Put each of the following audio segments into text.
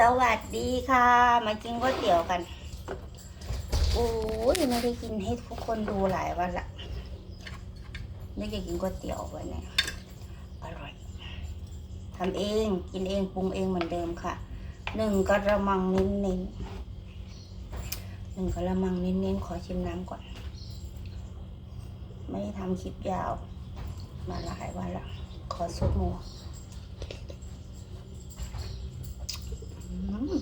สวัสดีค่ะ มากินก๋วยเตี๋ยวกัน โอ้ยไม่ได้กินให้ทุกคนดูหลายวันละไม่ได้กินก๋วยเตี๋ยววันนี้อร่อยทำเองกินเองปรุงเองเหมือนเดิมค่ะหนึ่งกระมังเน้นเน้นๆหนึ่งกระมังเน้นเน้นๆขอชิมน้ำก่อน ไม่ได้ทำคลิปยาว มาหลายวันละขอซุปหมูอืม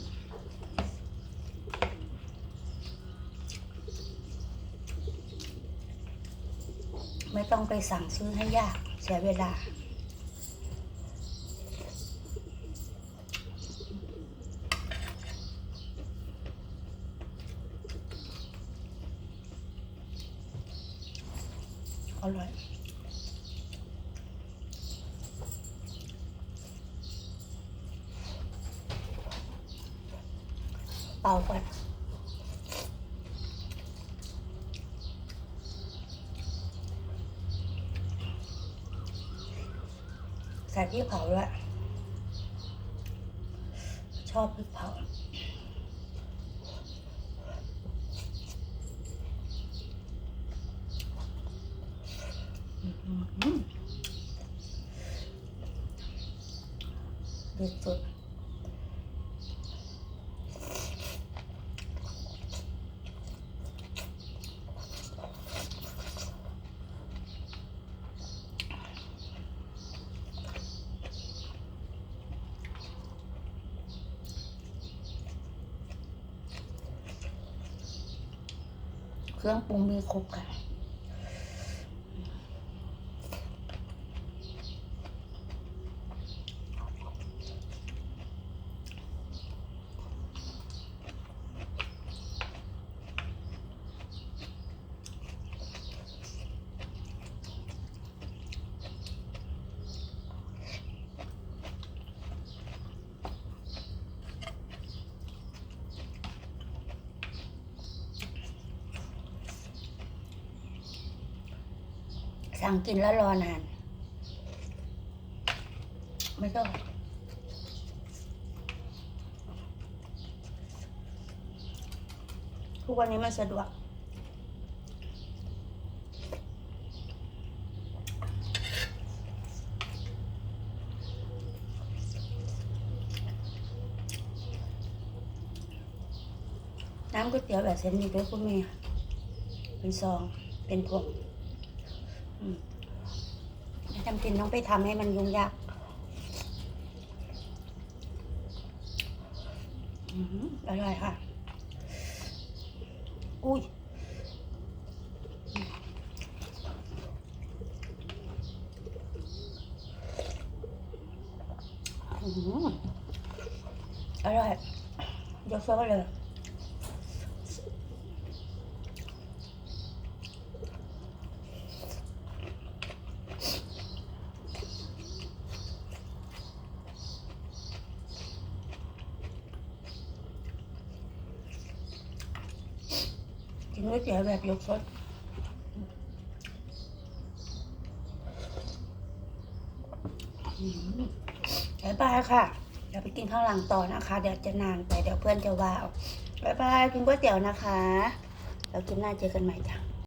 ไม่ต้องไปสั่งซื้อให้ยากเสียเวลา อร่อยเป่าก่อน ใส่พริกเผาด้วย ชอบพริกเผาอื้อหือเด็ดสุด เครื่องปรุงมีครบค่ะ สั่งกินแล้วรอนาน ไม่ชอบทุกวันนี้มันสะดวกน้ำก๋วยเตี๋ยวแบบเส้นนี้ด้วยคุณแม่เป็นซอง เป็นพวง จำเป็นต้องไปทำให้มันยุ่งยากอือร่อยค่ะ อุ้ยอืออร่อยยกโซ่เลย นก๋วยเตี๋ยวแบบยกซดบายบายค่ะ เดี๋ยวไปกินข้าวหลังต่อนะคะ เดี๋ยวจะนานไปเดี๋ยวเพื่อนจะว่าเอาบายบายกินก๋วยเตี๋ยวนะคะ แล้วกินหน้าเจอกันใหม่จ้ะ